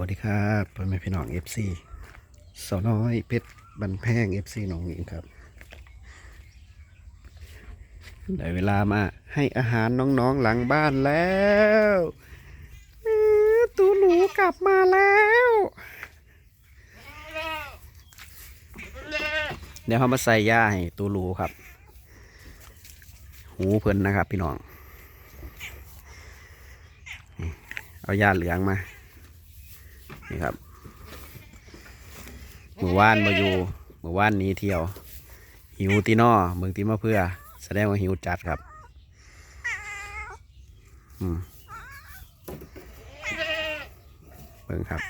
วัสดีครับพ่อแม่พี่น้องเอฟซีสาวน้อยเพชรบันแพงเอฟซีน้องหญิงครับได้เวลามาให้อาหารน้องๆหลังบ้านแล้วตูหนูกลับมาแล้ว เดี๋ยวเขามาใส่ย่าให้ตูหลูครับ หูเพิ่นนะครับ พี่น้อง เอายาเหลืองมา นี่ครับมือว่านมาอยู่มือว่านนี้เที่ยว หิวตีนอเมืองตีมาเพื่อ แสดงว่าหิวจัดครับ อืมเบิ่งครับ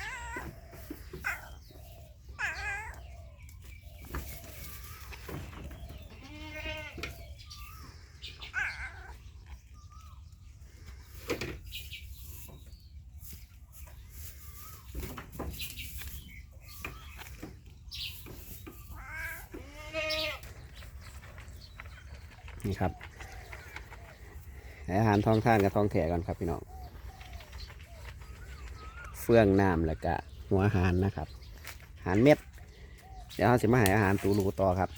นี่ครับอาหารท้องท่านกับท้องแถก่อนครับพี่น้องเฟื่องน้ำแล้วก็หัวอาหารนะครับอาหารเม็ด เดี๋ยวเราสิมาให้อาหารตูรูต่อครับ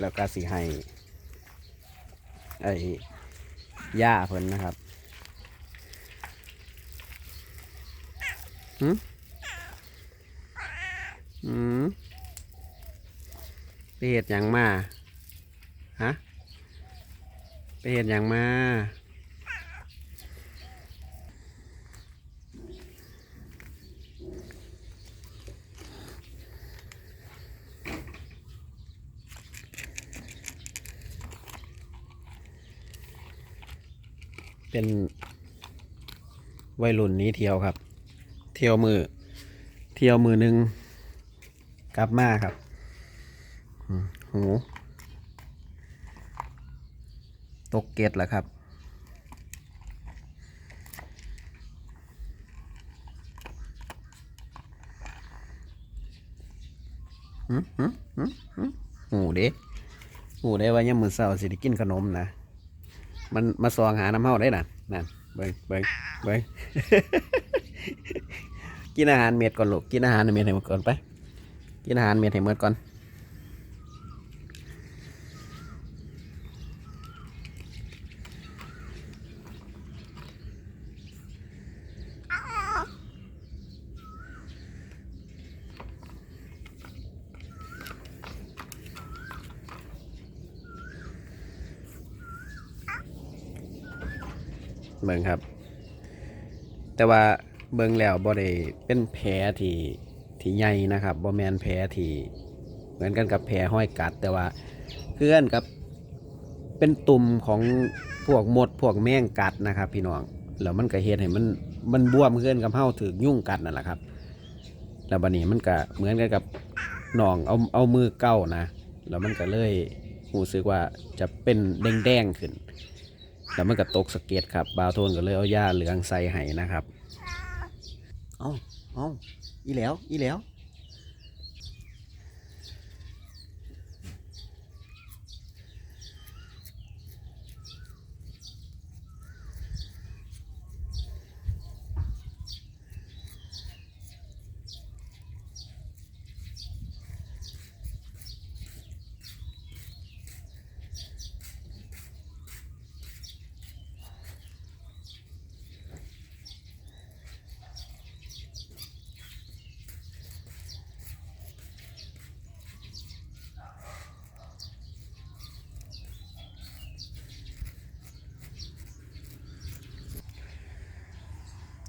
แล้วก็สิให้ไอ้หญ้าเพิ่นนะครับหืมอืมไปเห็ดหยังมา ฮะ เห็นอย่างมาเป็นวัยรุ่นนี้เที่ยวครับ เที่ยวมือ เที่ยวมือหนึ่งกลับมาครับหู ตกเกตแล้วครับ หืมหืมหืมหืมหูเด้หูได้ว่ายังมือเศร้าสิได้กินขนมนะ มันมาซองหาน้ำเฮาได้น่ะนั่นเบิ่งเบิ่งเบิ่งกินอาหารเม็ดก่อนลูก กินอาหารเม็ดให้หมดก่อนไป กินอาหารเม็ดให้หมดก่อน เบิ่งครับ แต่ว่าเบิ่งแล้วบ่ได้เป็นแผลที่ที่ใหญ่นะครับบ่แมนแผลที่เหมือนกันกับแผลห้อยกัด แต่ว่าเพื่อนกับเป็นตุ่มของพวกมดพวกแมงกัดนะครับ พี่น้องแล้วมันก็เฮ็ดให้มันมันบวมขึ้นกับเฮาถึกยุ่งกัดนั่นแหละครับ แล้วบัดนี้มันก็เหมือนกันกับน้องเอาเอามือเก้านะแล้วมันก็เลยรู้สึกว่าจะเป็นแดงๆขึ้น แล้วมันก็ตกสะเก็ดครับบาวโทนก็เลยเอาหญ้าเหลืองใส่ให้นะครับ เอาเอาอีแล้ว อีแล้ว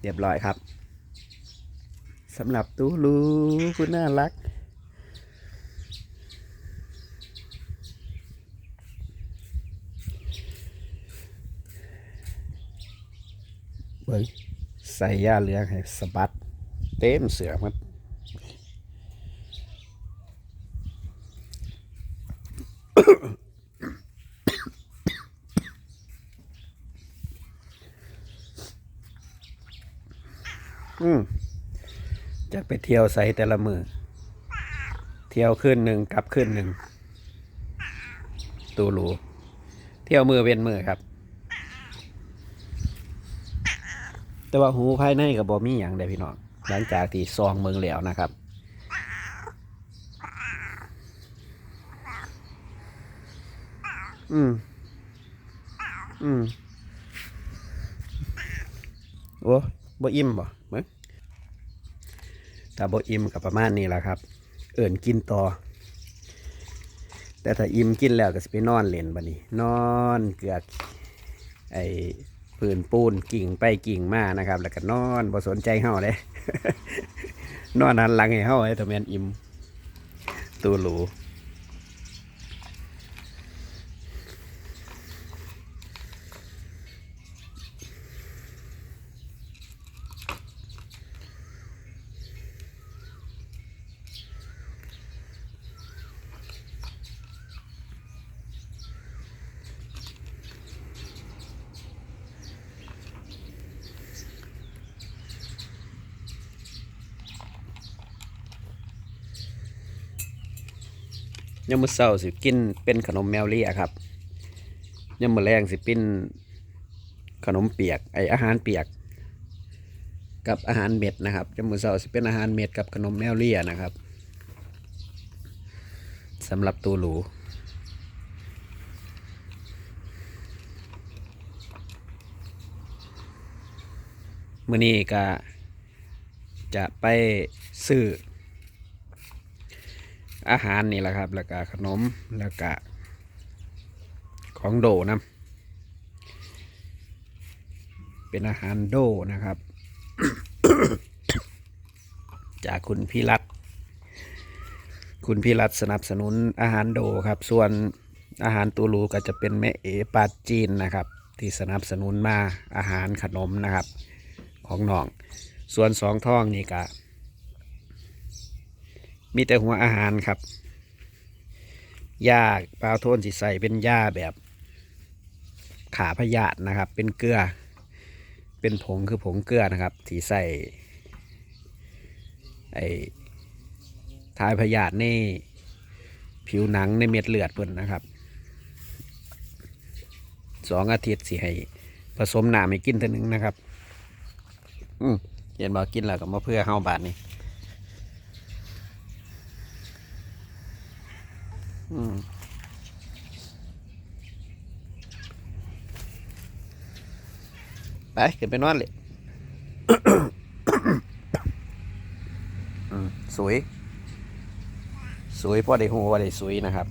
รียบร้อยครับสำหรับตูลูคุณน่ารัก เบิ้งใส่ย่าเหลืองให้สะบัด เต็มเสือมันอ มจะไปเที่ยวใส่แต่ละมือ เที่ยวขึ้นหนึ่งกลับขึ้นหนึ่ง ตูหรูเที่ยวมือเว้นมือครับ แต่ว่าหูภายในกับบอมีอย่างใดพี่น้อง หลังจากที่ซองเมืองแล้วนะครับอืม อืม โอ้บ่อิ่มบ่ ถ้าบ่อิ่มกับประมาณนี้แหละครับ เอิ่นกินต่อ แต่ถ้าอิ่มกินแล้วก็สิไปนอนเล่นบัดนี้ นอนเกือกไอ้พื้นปูนกิ่งไปกิ่งมานะครับ แล้วก็นอนบ่สนใจเฮาเลย นอนหันหลังให้เฮาไอ้ตัวแมนอิ่มตัวหลู ยามมื้อเช้าสิกินเป็นขนมแมวเลียครับยามมื้อแรงสิเป็นขนมเปียกไออาหารเปียก กับอาหารเม็ดนะครับยามมื้อเช้าสิเป็นอาหารเม็ดกับขนมแมวเลียนะครับสำหรับตัวหรูมื้อนี้ก็จะไปซื้อ อาหารนี่แหละครับแล้วก็ขนมแล้วก็ของโดนะเป็นอาหารโดนะครับ จากคุณพี่รัตคุณพี่รัตสนับสนุนอาหารโดครับ ส่วนอาหารตูรูก็จะเป็นแม่เอปาจีนนะครับ ที่สนับสนุนมาอาหารขนมนะครับ ของน้อง ส่วนสองท่องนี่ก็ มีแต่หัวอาหารครับหญ้าปลาโทนสิใส่เป็นหญ้าแบบ ขาพยาธินะครับ เป็นเกลือ เป็นผงคือผงเกลือนะครับที่ใส่ไอ้ทายพยาธิในผิวหนังในเม็ดเลือดเพิ่นนะครับสองอาทิตย์สิให้ผสมน้ำให้กินเท่านึงนะครับ อืมเห็นบอกกินแล้วก็มาเพื่อเฮาบาทนี้ อืมไปเก็บไปนอนเลยสวย สวยพอได้หูว่าได้สวยนะครับ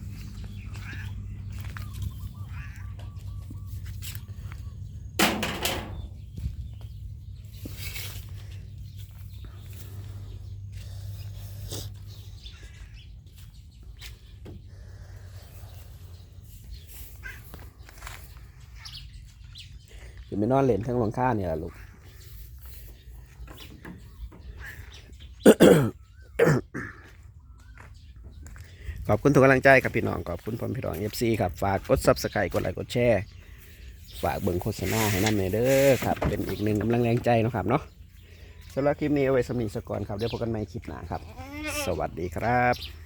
คือไปนอนเล่นทั้งหลังคาเนี่ยลูกขอบคุณทุกกำลังใจครับพี่น้องขอบคุณพ่อพี่น้องเอฟซีครับฝากกดซับสไครต์กดไลค์กดแชร์ฝากเบิ่งโฆษณาให้น้ำเนยเด้อครับ เป็นอีกหนึ่งกำลังแรงใจนะครับเนาะสำหรับคลิปนี้เอาไว้สำนีสก่อนครับเดี๋ยวพบกันใหม่คลิปหน้าครับ สวัสดีครับ